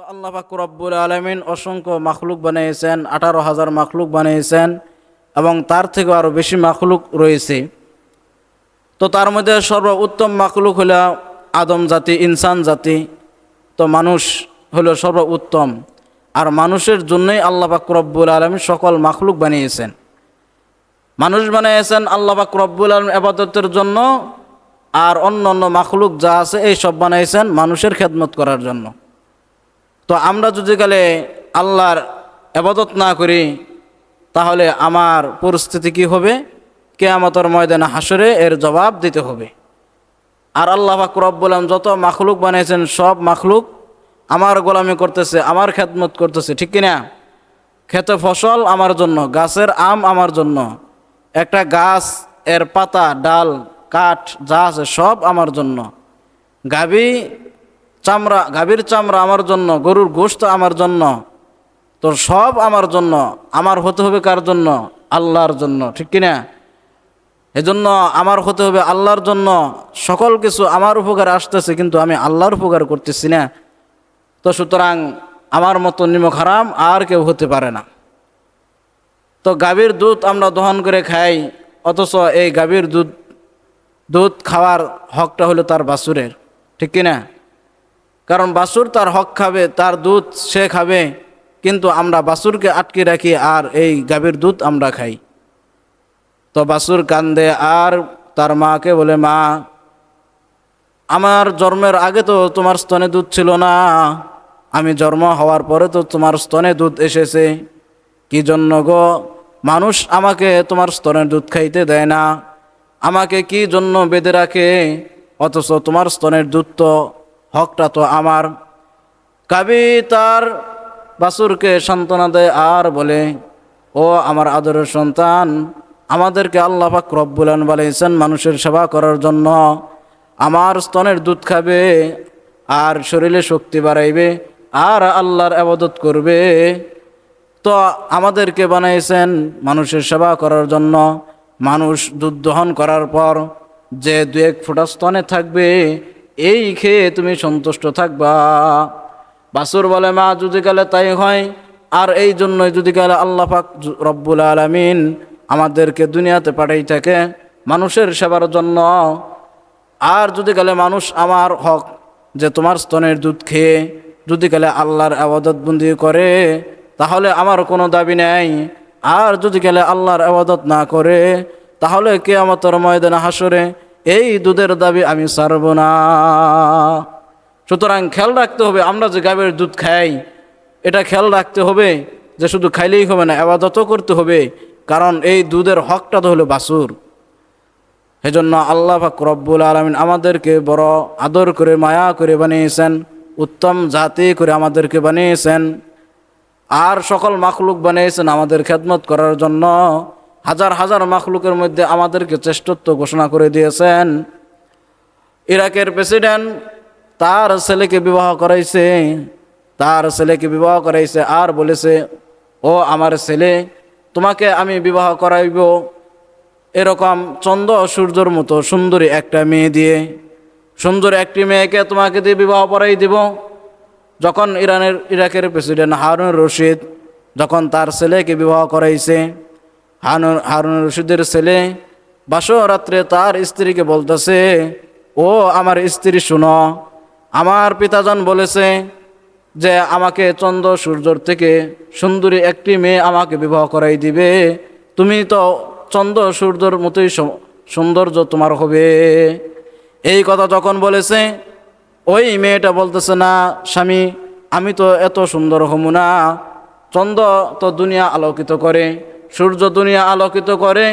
তো আল্লাহ পাক রব্বুল আলমিন অসংখ্য মাখলুক বানিয়েছেন, আঠারো হাজার মাখলুক বানিয়েছেন এবং তার থেকেও আরও বেশি মাখলুক রয়েছে। তো তার মধ্যে সর্বোত্তম মাখলুক হলো আদম জাতি, ইনসান জাতি। তো মানুষ হলো সর্বোত্তম। আর মানুষের জন্যই আল্লাহ পাক রব্বুল আলমিন সকল মাখলুক বানিয়েছেন। মানুষ বানিয়েছেন আল্লাহ পাক রব্বুল আলম আবাদতের জন্য, আর অন্য অন্য মাখলুক যা আছে এই সব বানিয়েছেন মানুষের খেদমত করার জন্য। তো আমরা যদি গেলে আল্লাহর আবাদত না করি, তাহলে আমার পরিস্থিতি কি হবে? কেয়ামতর ময়দানে হাসরে এর জবাব দিতে হবে। আর আল্লাহ পাক রব্বুল আলম যত মাখলুক বানিয়েছেন, সব মাখলুক আমার গোলামি করতেছে, আমার খেদমত করতেছে, ঠিক কিনা? খেতে ফসল আমার জন্য, গাছের আম আমার জন্য, একটা গাছ, এর পাতা, ডাল, কাঠ যা আছে সব আমার জন্য। গাভী চামড়া, গাভীর চামড়া আমার জন্য, গরুর গোশত আমার জন্য তো সব আমার জন্য, আমার হতে হবে কার জন্য? আল্লাহর জন্য, ঠিক কিনা এজন্য আমার হতে হবে আল্লাহর জন্য, সকল কিছু আমার উপকার আসতেছে, কিন্তু আমি আল্লাহর উপকার করতেছি না। তো সুতরাং আমার মতো নিমক হারাম আর কেউ হতে পারে না। তো গাভীর দুধ আমরা দহন করে খাই, অথচ এই গাভীর দুধ দুধ খাওয়ার হকটা হলো তার বাছুরের, ঠিক কিনা কারণ বাছুর তার হক খাবে, তার দুধ সে খাবে, কিন্তু আমরা বাছুরকে আটকে রাখি আর এই গাভীর দুধ আমরা খাই। তো বাছুর কান্দে আর তার মাকে বলে, মা, আমার জন্মের আগে তো তোমার স্তনে দুধ ছিল না, আমি জন্ম হওয়ার পরে তো তোমার স্তনে দুধ এসেছে। কি জন্য গো মানুষ আমাকে তোমার স্তনের দুধ খাইতে দেয় না? আমাকে কি জন্য বেঁধে রাখে? অথচ তোমার স্তনের দুধ তো হকটা তো আমার। কাবি তার বাসুরকে সান্ত্বনা দেয় আর বলে, ও আমার আদরের সন্তান, আমাদেরকে আল্লাহ পাক রব্বুলান বলেছেন মানুষের সেবা করার জন্য। আমার স্তনের দুধ খাবে আর শরীরে শক্তি বাড়াইবে আর আল্লাহর আবাদত করবে। তো আমাদেরকে বানাইছেন মানুষের সেবা করার জন্য। মানুষ দুধ দহন করার পর যে দু এক ফোঁটা স্তনে থাকবে এই খেয়ে তুমি সন্তুষ্ট থাকবা। বাসুর বলে, মা, যদি গেলে তাই হয়, আর এই জন্যই যদি গেলে আল্লাহ পাক জু- রব্বুল আলমিন আমাদেরকে দুনিয়াতে পাঠাই থাকে মানুষের সেবার জন্য। আর যদি গেলে মানুষ আমার হক, যে তোমার স্তনের দুধ খেয়ে যদি গেলে আল্লাহর আবাদত বন্দি করে, তাহলে আমার কোনো দাবি নেই। আর যদি গেলে আল্লাহর আবাদত না করে, তাহলে কে আমাতর ময়দানে হাসরে এই দুধের দাবি আমি সারব না। সুতরাং খেয়াল রাখতে হবে, আমরা যে গাভীর দুধ খাই, এটা খেয়াল রাখতে হবে যে শুধু খাইলেই হবে না, আবাদতও করতে হবে, কারণ এই দুধের হকটা তো হলো বাসুর সেজন্য আল্লাহ পাক রব্বুল আলমিন আমাদেরকে বড় আদর করে, মায়া করে বানিয়েছেন, উত্তম জাতি করে আমাদেরকে বানিয়েছেন, আর সকল মাখলুক বানিয়েছেন আমাদের খেদমত করার জন্য। হাজার হাজার মাখলুকের মধ্যে আমাদেরকে শ্রেষ্ঠত্ব ঘোষণা করে দিয়েছেন। ইরাকের প্রেসিডেন্ট তার ছেলেকে বিবাহ করাইছে, তার ছেলেকে বিবাহ করাইছে আর বলেছে, ও আমার ছেলে, তোমাকে আমি বিবাহ করাইব এরকম চন্দ্র সূর্যর মতো সুন্দরী একটা মেয়ে দিয়ে। সুন্দর একটি মেয়েকে তোমাকে দিয়ে বিবাহ পড়াই দিব। যখন ইরানের, ইরাকের প্রেসিডেন্ট হারুন রশিদ যখন তার ছেলেকে বিবাহ করাইছে হারুন হারুন রশিদের ছেলে বাসো রাত্রে তার স্ত্রীকে বলতেছে, ও আমার স্ত্রী, শুনো, আমার পিতাজন বলেছে যে আমাকে চন্দ্র সূর্যর থেকে সুন্দরী একটি মেয়ে আমাকে বিবাহ করাই দিবে। তুমি তো চন্দ্র সূর্যর মতোই সৌন্দর্য তোমার হবে। এই কথা যখন বলেছে, ওই মেয়েটা বলতেছে, না, স্বামী, আমি তো এত সুন্দর হমু না। চন্দ্র তো দুনিয়া আলোকিত করে। সূর্য দুনিয়া আলোকিত করে,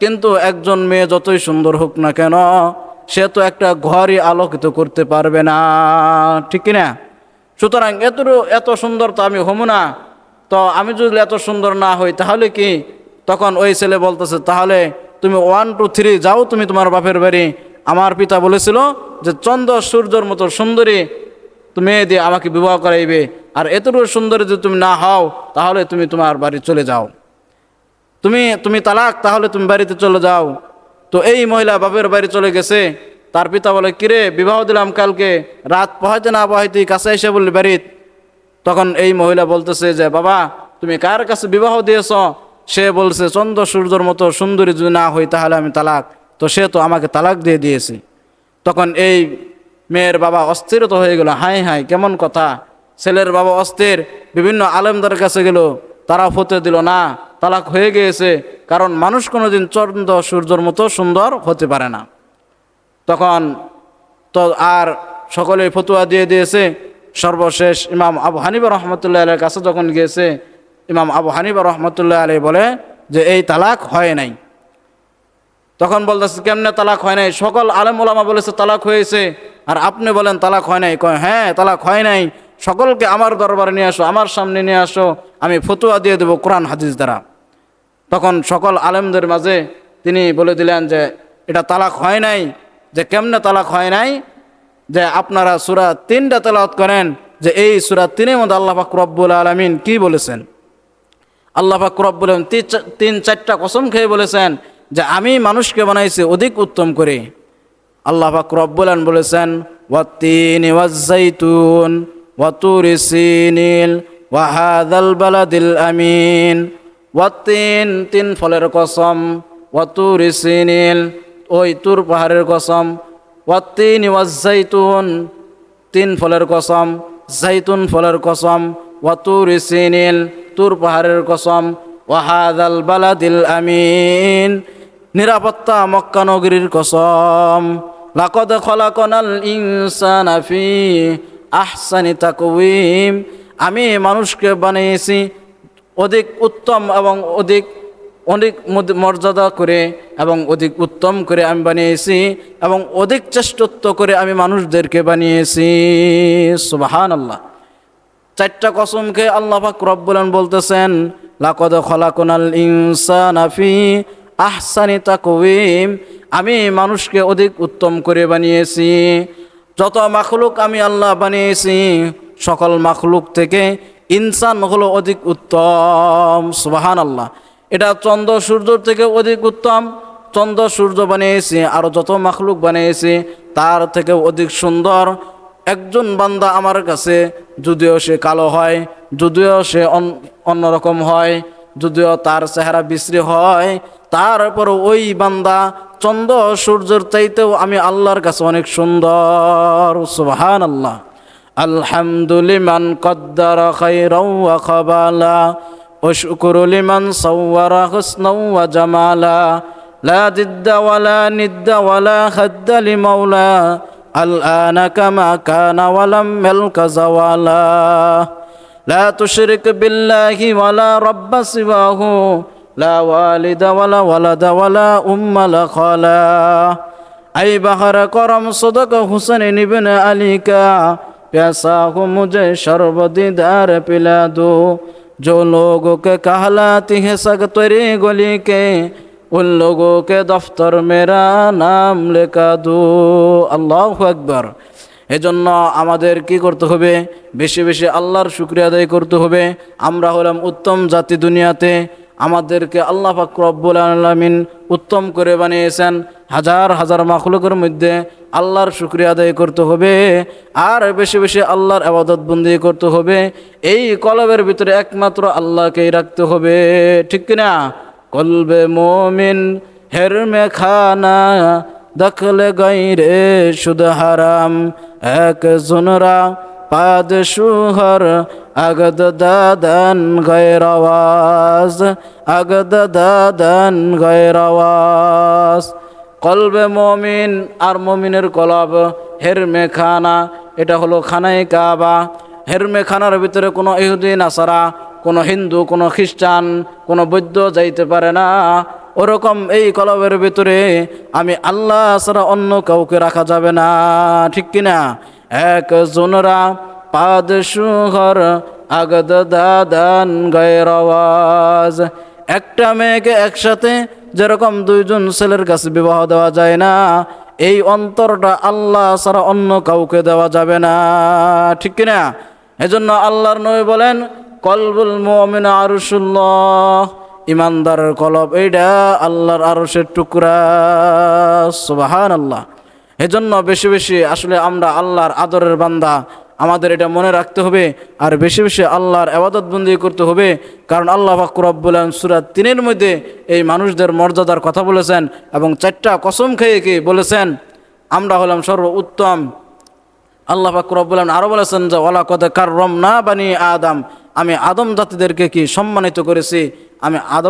কিন্তু একজন মেয়ে যতই সুন্দর হোক না কেন, সে তো একটা ঘরই আলোকিত করতে পারবে না। ঠিক কিনা? সুতরাং এত এত সুন্দর তো আমি হমু না। তো আমি যদি এত সুন্দর না হই, তাহলে কি? তখন ওই ছেলে বলতেছে, তাহলে তুমি ওয়ান টু থ্রি যাও, তুমি তোমার বাপের বাড়ি। আমার পিতা বলেছিল যে, চন্দ্র সূর্যর মতো সুন্দরী তুমি মেয়ে দিয়ে আমাকে বিবাহ করাইবে। আর এতটুকু সুন্দরী যদি তুমি না হও, তাহলে তুমি তোমার বাড়ি চলে যাও। তুমি তুমি তালাক, তাহলে তুমি বাড়িতে চলে যাও। তো এই মহিলা বাপের বাড়ি চলে গেছে। তার পিতা বলে, কিরে, বিবাহ দিলাম কালকে। রাত পহাইতে না পহাইতে কাছে এসে বললি বাড়িত তখন এই মহিলা বলতেছে যে, বাবা, তুমি কার কাছে বিবাহ দিয়েছ? সে বলছে, চন্দ্র সূর্যর মতো সুন্দরী যদি না হই, তাহলে আমি তালাক। তো সে তো আমাকে তালাক দিয়ে দিয়েছে। তখন এই মেয়ের বাবা অস্থিরত হয়ে গেল। হাই হাই, কেমন কথা? ছেলের বাবা অস্থির। বিভিন্ন আলেমদের কাছে গেল। তারা হতে দিল, না তালাক হয়ে গিয়েছে, কারণ মানুষ কোনোদিন চন্দ্র সূর্যর মতো সুন্দর হতে পারে না। তখন তো আর সকলে ফতুয়া দিয়ে দিয়েছে, সর্বশেষ ইমাম আবু হানিবা রহমতুল্লাহ আলের কাছে যখন গিয়েছে, ইমাম আবু হানিবা রহমতুল্লাহ আলী বলে যে, এই তালাক হয় নাই। তখন বলতেছে, কেমনে তালাক হয় নাই? সকল আলেম ওলামা বলেছে, তালাক হয়েছে। আর আপনি বলেন, তালাক হয় নাই। কয় হ্যাঁ তালাক হয় নাই। সকলকে আমার দরবারে নিয়ে আসো, আমার সামনে নিয়ে আসো, আমি ফতুয়া দিয়ে দেবো কোরআন হাদিস দ্বারা। তখন সকল আলেমদের মাঝে তিনি বলে দিলেন যে, এটা তালাক হয় নাই, যে কেমনে তালাক হয় নাই? যে আপনারা সুরা তিনটা তেলাওয়াত করেন, যে এই সুরা তিনের মধ্যে আল্লাহ পাক রব্বুল আলমিন কি বলেছেন? আল্লাহ রব্বুল আলামিন তিন চারটা কসম খেয়ে বলেছেন যে, আমি মানুষকে বানাইছি অধিক উত্তম করে। আল্লাহ রব্বুল আলামিন বলেছেন ওয়াত্তিন ওয়াজ্জাইতুন ওয়াতুরি সিনিল ওয়াহাদাল বালাদিল আমিন। ওয়াত্তিন, তিন ফলের কসম। ওয়াতুরি সিনিল ওই তুর পাহাড়ের কসম। ওয়াত্তিন, ওয়াজ্জাইতুন, তিন ফলের কসম। জাইতুন ফলের কসম। ওয়াতুর সিনিল তুর পাহাড়ের কসম। ওয়াহাদাল বালাদিল আমিন। নিরাপত্তা মক্কা নগরীর কসম। লাকদ খলাকনাল ইনসানা ফি আহসানি তাকওয়িম, আমি মানুষকে বানিয়েছি অধিক উত্তম এবং অধিক মদ- মর্যাদা করে এবং অধিক উত্তম করে আমি বানিয়েছি এবং অধিক চেষ্টত্ব করে আমি মানুষদেরকে বানিয়েছি। সুবাহান আল্লাহ চারটা কসমকে আল্লাহ পাক রব্বুলান বলতেছেন, লাকদ খলাকুনাল ইনসানা ফি আহসানি তাকওয়িম, আমি মানুষকে অধিক উত্তম করে বানিয়েছি। যত মাখলুক আমি আল্লাহ বানিয়েছি, সকল মাখলুক থেকে ইনসান হলো অধিক উত্তম। সুবাহান আল্লাহ এটা চন্দ্র সূর্যর থেকে অধিক উত্তম। চন্দ্র সূর্য বানিয়েছি আরও যত মাখলুক বানিয়েছি, তার থেকে অধিক সুন্দর। একজন বান্দা আমার কাছে, যদিও সে কালো হয়, যদিও সে অন্যরকম হয়, যদিও তার চেহারা বিশ্রী হয় তারপর ওই বান্দা চন্দ্র সূর্যের চাইতেও আমি আল্লাহর কাছে অনেক সুন্দর সুবহান আল্লাহ আলহামদুলিমান কদ্দার খাইরাও ওয়া খাবালা واشكر لمن صور حسنا وجمالا لا ضد ولا ند ولا خد لمولى الآن كما كان ولم يلك زوالا لا تشرك بالله ولا رب سواه দফতর মেরা নাম লেখা দু। আল্লাহ একবার এজন্য আমাদের কি করতে হবে? বেশি বেশি আল্লাহর শুক্রিয়া আদায় করতে হবে। আমরা হলাম উত্তম জাতি দুনিয়াতে। আমাদেরকে আল্লাহ পাক রব্বুল আলমিন উত্তম করে বানিয়েছেন। হাজার হাজার মাখলুকের মধ্যে আল্লাহর শুক্রিয়া আদায় করতে হবে আর বেশি বেশি আল্লাহর আবাদত বন্দি করতে হবে। এই কলবের ভিতরে একমাত্র আল্লাহকেই রাখতে হবে। ঠিক কিনা কলবে মোমিন হেরমে খানা দখলে গাইরে শুধ হারাম। এক জুনরা পাদ সুহর, আগদ দাদন আওয়াজ, আগদ দাদন আওয়াজ। কলবে মমিন আর মমিনের কলব, হেরমে খানা, এটা হলো খানাই কাবা। হেরমে খানার ভিতরে কোনো ইহুদিন আসারা কোনো হিন্দু, কোনো খ্রিস্টান, কোনো বৈদ্য যাইতে পারে না। ওরকম এই কলবের ভিতরে আমি আল্লাহ ছাড়া অন্য কাউকে রাখা যাবে না, ঠিক কিনা? এক পাদ সুহর আগদ দাদান গায়ের আওয়াজ। একটা মেয়েকে একসাথে যেরকম দুইজন ছেলের কাছে বিবাহ দেওয়া যায় না, এই অন্তরটা আল্লাহ ছাড়া অন্য কাউকে দেওয়া যাবে না। ঠিক কিনা এজন্য আল্লাহর নবী বলেন, কলবুল মুমিন আরশুল্লাহ ইমানদারের কলব এইটা আল্লাহর আরশের টুকরা। সুবাহান আল্লাহ এজন্য বেশি বেশি আসলে আমরা আল্লাহর আদরের বান্দা। আমাদের এটা মনে রাখতে হবে আর বেশি বেশি আল্লাহর আবাদতবন্দি করতে হবে। কারণ আল্লাহ ফাকরব্বুল সুরাত তিনের মধ্যে এই মানুষদের মর্যাদার কথা বলেছেন এবং চারটা কসম খেয়ে কি বলেছেন। আমরা হলাম সর্ব উত্তম আল্লাহ ফাকরব্বুল আরও বলেছেন যে ওলা কত কার রম না বানিয়ে আদম। আমি আদম জাতিদেরকে কি সম্মানিত করেছি? আমি আদম